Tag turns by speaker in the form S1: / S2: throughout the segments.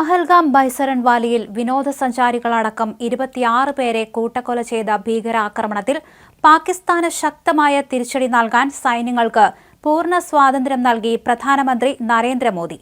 S1: പഹൽഗാം ബൈസരൻ വാലിയിൽ വിനോദസഞ്ചാരികളടക്കം ഇരുപത്തിയാറ് പേരെ കൂട്ടക്കൊല ചെയ്ത ഭീകരാക്രമണത്തിൽ പാകിസ്ഥാന് ശക്തമായ തിരിച്ചടി നൽകാൻ സൈന്യങ്ങൾക്ക് പൂർണ സ്വാതന്ത്ര്യം നൽകി പ്രധാനമന്ത്രി നരേന്ദ്രമോദി.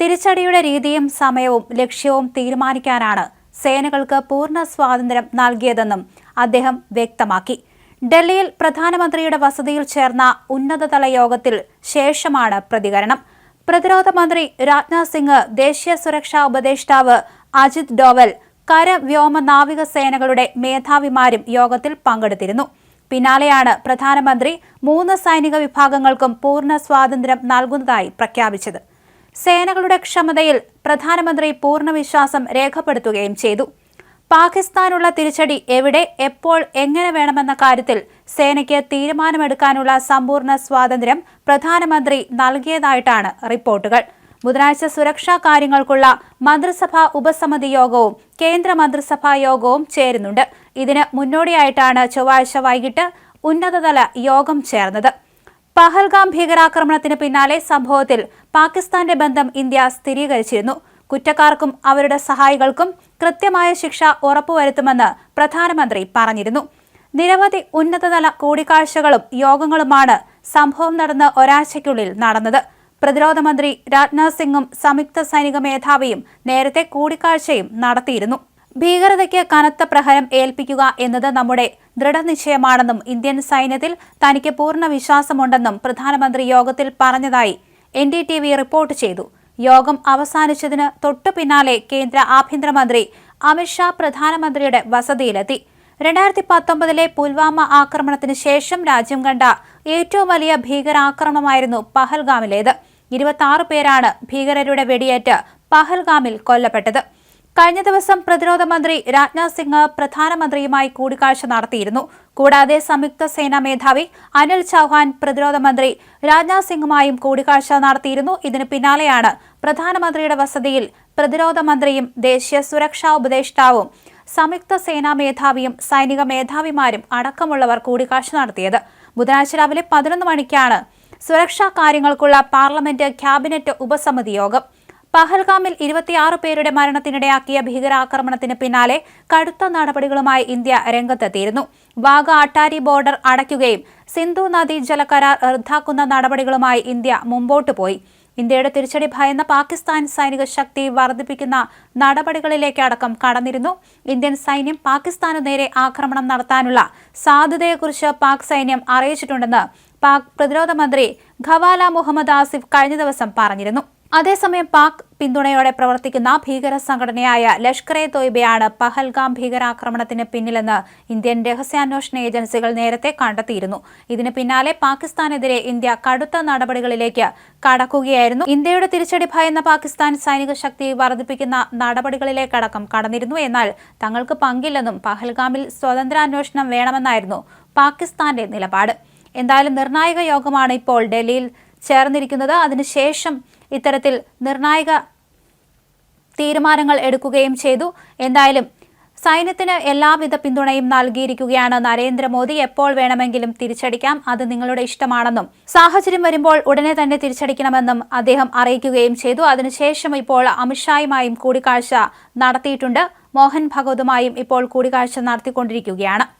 S1: തിരിച്ചടിയുടെ രീതിയും സമയവും ലക്ഷ്യവും തീരുമാനിക്കാനാണ് സേനകൾക്ക് പൂർണ സ്വാതന്ത്ര്യം നൽകിയതെന്നും അദ്ദേഹം വ്യക്തമാക്കി. ഡൽഹിയിൽ പ്രധാനമന്ത്രിയുടെ വസതിയിൽ ചേർന്ന ഉന്നതതല യോഗത്തിൽ ശേഷമാണ് പ്രതികരണം. പ്രതിരോധ മന്ത്രി രാജ്നാഥ് സിംഗ് ദേശീയ സുരക്ഷാ ഉപദേഷ്ടാവ് അജിത് ഡോവൽ കര വ്യോമ നാവിക സേനകളുടെ മേധാവിമാരും യോഗത്തിൽ പങ്കെടുത്തിരുന്നു. പിന്നാലെയാണ് പ്രധാനമന്ത്രി മൂന്ന് സൈനിക വിഭാഗങ്ങൾക്കും പൂർണ സ്വാതന്ത്ര്യം നൽകുന്നതായി പ്രഖ്യാപിച്ചത്. സേനകളുടെ ക്ഷമതയിൽ പ്രധാനമന്ത്രി പൂർണ വിശ്വാസം രേഖപ്പെടുത്തുകയും ചെയ്തു. പാകിസ്ഥാനുള്ള തിരിച്ചടി എവിടെ എപ്പോൾ എങ്ങനെ വേണമെന്ന കാര്യത്തിൽ സേനയ്ക്ക് തീരുമാനമെടുക്കാനുള്ള സമ്പൂർണ സ്വാതന്ത്ര്യം പ്രധാനമന്ത്രി നൽകിയതായിട്ടാണ് റിപ്പോർട്ടുകൾ. ബുധനാഴ്ച സുരക്ഷാ കാര്യങ്ങൾക്കുള്ള മന്ത്രിസഭാ ഉപസമിതി യോഗവും കേന്ദ്ര മന്ത്രിസഭാ യോഗവും ചേരുന്നുണ്ട്. ഇതിന് മുന്നോടിയായിട്ടാണ് ചൊവ്വാഴ്ച വൈകിട്ട് ഉന്നതതല യോഗം ചേർന്നത്. പഹൽഗാം ഭീകരാക്രമണത്തിന് പിന്നാലെ സംഭവത്തിൽ പാകിസ്ഥാന്റെ ബന്ധം ഇന്ത്യ സ്ഥിരീകരിച്ചിരുന്നു. കുറ്റക്കാർക്കും അവരുടെ സഹായികൾക്കും കൃത്യമായ ശിക്ഷ ഉറപ്പുവരുത്തുമെന്ന് പ്രധാനമന്ത്രി പറഞ്ഞിരുന്നു. നിരവധി ഉന്നതതല കൂടിക്കാഴ്ചകളും യോഗങ്ങളുമാണ് സംഭവം നടന്ന ഒരാഴ്ചയ്ക്കുള്ളിൽ നടന്നത്. പ്രതിരോധ മന്ത്രി രാജ്നാഥ് സിംഗും സംയുക്ത സൈനിക മേധാവിയും നേരത്തെ കൂടിക്കാഴ്ചയും നടത്തിയിരുന്നു. ഭീകരതയ്ക്ക് കനത്ത പ്രഹരം ഏൽപ്പിക്കുക എന്നത് നമ്മുടെ ദൃഢനിശ്ചയമാണെന്നും ഇന്ത്യൻ സൈന്യത്തിൽ തനിക്ക് പൂർണ വിശ്വാസമുണ്ടെന്നും പ്രധാനമന്ത്രി യോഗത്തിൽ പറഞ്ഞതായി എൻ റിപ്പോർട്ട് ചെയ്തു. യോഗം അവസാനിച്ചതിന് തൊട്ടു പിന്നാലെ കേന്ദ്ര ആഭ്യന്തരമന്ത്രി അമിത്ഷാ പ്രധാനമന്ത്രിയുടെ വസതിയിലെത്തി. രണ്ടായിരത്തി പത്തൊമ്പതിലെ പുൽവാമ ആക്രമണത്തിന് ശേഷം രാജ്യം കണ്ട ഏറ്റവും വലിയ ഭീകരാക്രമണമായിരുന്നു പഹൽഗാമിലേത്. ഇരുപത്തി പേരാണ് ഭീകരരുടെ വെടിയേറ്റ് പഹൽഗാമിൽ കൊല്ലപ്പെട്ടത്. കഴിഞ്ഞ ദിവസം പ്രതിരോധ മന്ത്രി രാജ്നാഥ് സിംഗ് പ്രധാനമന്ത്രിയുമായി കൂടിക്കാഴ്ച നടത്തിയിരുന്നു. കൂടാതെ സംയുക്ത സേനാ മേധാവി അനിൽ ചൌഹാൻ പ്രതിരോധ മന്ത്രി രാജ്നാഥ് സിംഗുമായും കൂടിക്കാഴ്ച നടത്തിയിരുന്നു. ഇതിന് പിന്നാലെയാണ് പ്രധാനമന്ത്രിയുടെ വസതിയിൽ പ്രതിരോധ മന്ത്രിയും ദേശീയ സുരക്ഷാ ഉപദേഷ്ടാവും സംയുക്ത സേനാ മേധാവിയും സൈനിക മേധാവിമാരും അടക്കമുള്ളവർ കൂടിക്കാഴ്ച നടത്തിയത്. ബുധനാഴ്ച രാവിലെ പതിനൊന്ന് മണിക്കാണ് സുരക്ഷാ കാര്യങ്ങൾക്കുള്ള പാർലമെന്റ് ക്യാബിനറ്റ് ഉപസമിതി യോഗം. പഹൽഗാമിൽ ഇരുപത്തിയാറ് പേരുടെ മരണത്തിനിടയാക്കിയ ഭീകരാക്രമണത്തിന് പിന്നാലെ കടുത്ത നടപടികളുമായി ഇന്ത്യ രംഗത്തെത്തിയിരുന്നു. വാഗ അട്ടാരി ബോർഡർ അടയ്ക്കുകയും സിന്ധു നദി ജലകരാർ റദ്ദാക്കുന്ന നടപടികളുമായി ഇന്ത്യ മുമ്പോട്ടു പോയി. ഇന്ത്യയുടെ തിരിച്ചടി ഭയന്ന പാകിസ്ഥാൻ സൈനിക ശക്തി വർദ്ധിപ്പിക്കുന്ന നടപടികളിലേക്കടക്കം കടന്നിരുന്നു. ഇന്ത്യൻ സൈന്യം പാകിസ്ഥാനു നേരെ ആക്രമണം നടത്താനുള്ള സാധ്യതയെക്കുറിച്ച് പാക് സൈന്യം അറിയിച്ചിട്ടുണ്ടെന്ന് പാക് പ്രതിരോധ മന്ത്രി ഖവാല മുഹമ്മദ് ആസിഫ് കഴിഞ്ഞ ദിവസം പറഞ്ഞിരുന്നു. അതേസമയം പാക് പിന്തുണയോടെ പ്രവർത്തിക്കുന്ന ഭീകര സംഘടനയായ ലഷ്കർ എ തോയ്ബയാണ് പഹൽഗാം ഭീകരാക്രമണത്തിന് പിന്നിലെന്ന് ഇന്ത്യൻ രഹസ്യാന്വേഷണ ഏജൻസികൾ നേരത്തെ കണ്ടെത്തിയിരുന്നു. ഇതിന് പിന്നാലെ പാകിസ്ഥാനെതിരെ ഇന്ത്യ കടുത്ത നടപടികളിലേക്ക് കടക്കുകയായിരുന്നു. ഇന്ത്യയുടെ തിരിച്ചടി ഭയന്ന പാകിസ്ഥാൻ സൈനിക ശക്തി വർദ്ധിപ്പിക്കുന്ന നടപടികളിലേക്കടക്കം കടന്നിരുന്നു. എന്നാൽ തങ്ങൾക്ക് പങ്കില്ലെന്നും പഹൽഗാമിൽ സ്വതന്ത്രാന്വേഷണം വേണമെന്നായിരുന്നു പാകിസ്ഥാന്റെ നിലപാട്. എന്തായാലും നിർണായക യോഗമാണ് ഇപ്പോൾ ഡൽഹിയിൽ ചേർന്നിരിക്കുന്നത്. അതിനുശേഷം ഇത്തരത്തിൽ നിർണായക തീരുമാനങ്ങൾ എടുക്കുകയും ചെയ്തു. എന്തായാലും സൈന്യത്തിന് എല്ലാവിധ പിന്തുണയും നൽകിയിരിക്കുകയാണ് നരേന്ദ്രമോദി. എപ്പോൾ വേണമെങ്കിലും തിരിച്ചടിക്കാം. അത് നിങ്ങളുടെ ഇഷ്ടമാണെന്നും സാഹചര്യം വരുമ്പോൾ ഉടനെ തന്നെ തിരിച്ചടിക്കണമെന്നും അദ്ദേഹം അറിയിക്കുകയും ചെയ്തു. അതിനുശേഷം ഇപ്പോൾ അമിത്ഷായുമായും കൂടിക്കാഴ്ച നടത്തിയിട്ടുണ്ട്. മോഹൻ ഭഗവതുമായും ഇപ്പോൾ കൂടിക്കാഴ്ച നടത്തിക്കൊണ്ടിരിക്കുകയാണ്.